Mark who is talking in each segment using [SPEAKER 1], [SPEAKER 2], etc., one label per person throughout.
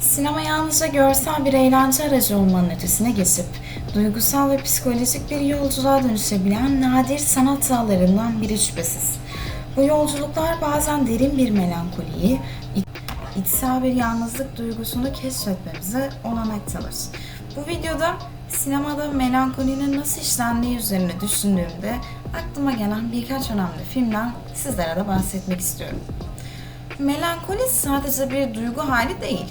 [SPEAKER 1] Sinema yalnızca görsel bir eğlence aracı olmanın ötesine geçip duygusal ve psikolojik bir yolculuğa dönüşebilen nadir sanat dallarından biri şüphesiz. Bu yolculuklar bazen derin bir melankoliyi, iç- içsel bir yalnızlık duygusunu keşfetmemize olanak tanır. Bu videoda sinemada melankolinin nasıl işlendiği üzerine düşündüğümde aklıma gelen birkaç önemli filmden sizlere de bahsetmek istiyorum. Melankoli sadece bir duygu hali değil.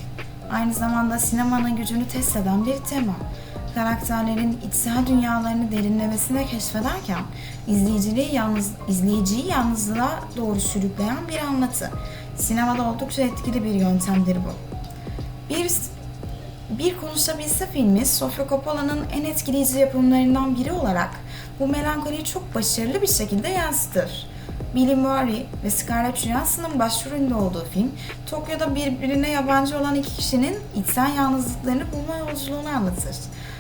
[SPEAKER 1] Aynı zamanda sinemanın gücünü test eden bir tema. Karakterlerin içsel dünyalarını derinlemesine keşfederken izleyiciliği yalnız, izleyiciyi yalnızlığa doğru sürükleyen bir anlatı. Sinemada oldukça etkili bir yöntemdir bu. Bir bir Konuşabilse filmi Sofia Coppola'nın en etkileyici yapımlarından biri olarak bu melankoliyi çok başarılı bir şekilde yansıtır. Bill Murray ve Scarlett Johansson'ın başrolünde olduğu film, Tokyo'da birbirine yabancı olan iki kişinin içsel yalnızlıklarını bulma yolculuğunu anlatır.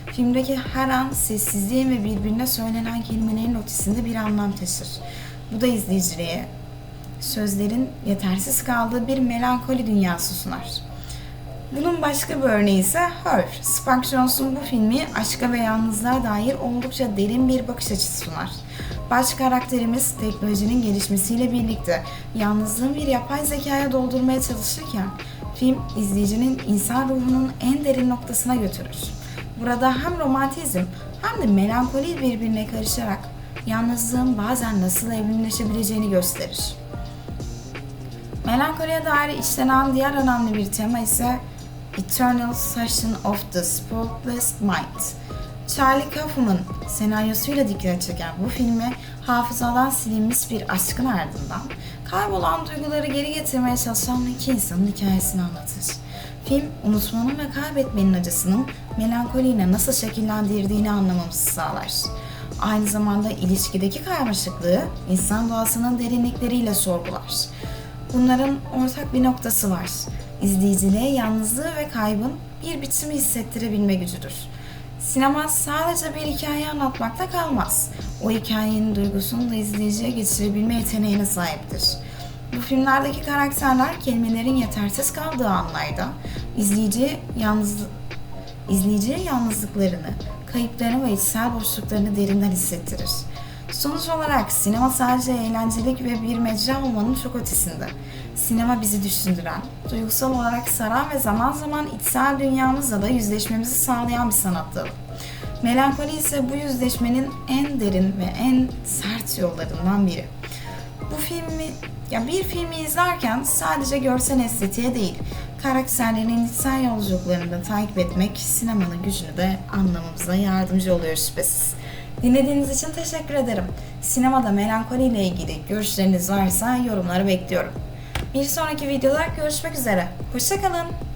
[SPEAKER 1] Filmdeki her an sessizliğin ve birbirine söylenen kelimelerin ötesinde bir anlam taşır. Bu da izleyiciliğe sözlerin yetersiz kaldığı bir melankoli dünyası sunar. Bunun başka bir örneği ise Her. Spike Jonze'un bu filmi aşka ve yalnızlığa dair oldukça derin bir bakış açısı sunar. Baş karakterimiz teknolojinin gelişmesiyle birlikte yalnızlığın bir yapay zekaya doldurmaya çalışırken film izleyicinin insan ruhunun en derin noktasına götürür. Burada hem romantizm hem de melankoli birbirine karışarak yalnızlığın bazen nasıl evrimleşebileceğini gösterir. Melankoliye dair işlenen diğer önemli bir tema ise Eternal Session of the Spotless Mind. Charlie Kaufman senaryosuyla dikkat çeken bu filmi hafızadan silinmiş bir aşkın ardından kaybolan duyguları geri getirmeye çalışan iki insanın hikayesini anlatır. Film, unutmanın ve kaybetmenin acısının melankoliyle nasıl şekillendirdiğini anlamamızı sağlar. Aynı zamanda ilişkideki karmaşıklığı insan doğasının derinlikleriyle sorgular. Bunların ortak bir noktası var. İzleyiciliğe yalnızlığı ve kaybın bir biçimi hissettirebilme gücüdür. Sinema sadece bir hikaye anlatmakta kalmaz. O hikayenin duygusunu da izleyiciye geçirebilme yeteneğine sahiptir. Bu filmlerdeki karakterler kelimelerin yetersiz kaldığı anlarda izleyiciye yalnız izleyiciye yalnızlıklarını, kayıplarını ve içsel boşluklarını derinden hissettirir. Sonuç olarak sinema sadece eğlencelik ve bir mecra olmanın çok ötesinde. Sinema bizi düşündüren, duygusal olarak saran ve zaman zaman içsel dünyamızla da yüzleşmemizi sağlayan bir sanat dalı. Melankoli ise bu yüzleşmenin en derin ve en sert yollarından biri. Bu filmi, ya bir filmi izlerken sadece görsel estetiğe değil, karakterlerin içsel yolculuklarını da takip etmek sinemanın gücünü de anlamamıza yardımcı oluyor şüphesiz. Dinlediğiniz için teşekkür ederim. Sinemada melankoli ile ilgili görüşleriniz varsa yorumları bekliyorum. Bir sonraki videoda görüşmek üzere. Hoşçakalın.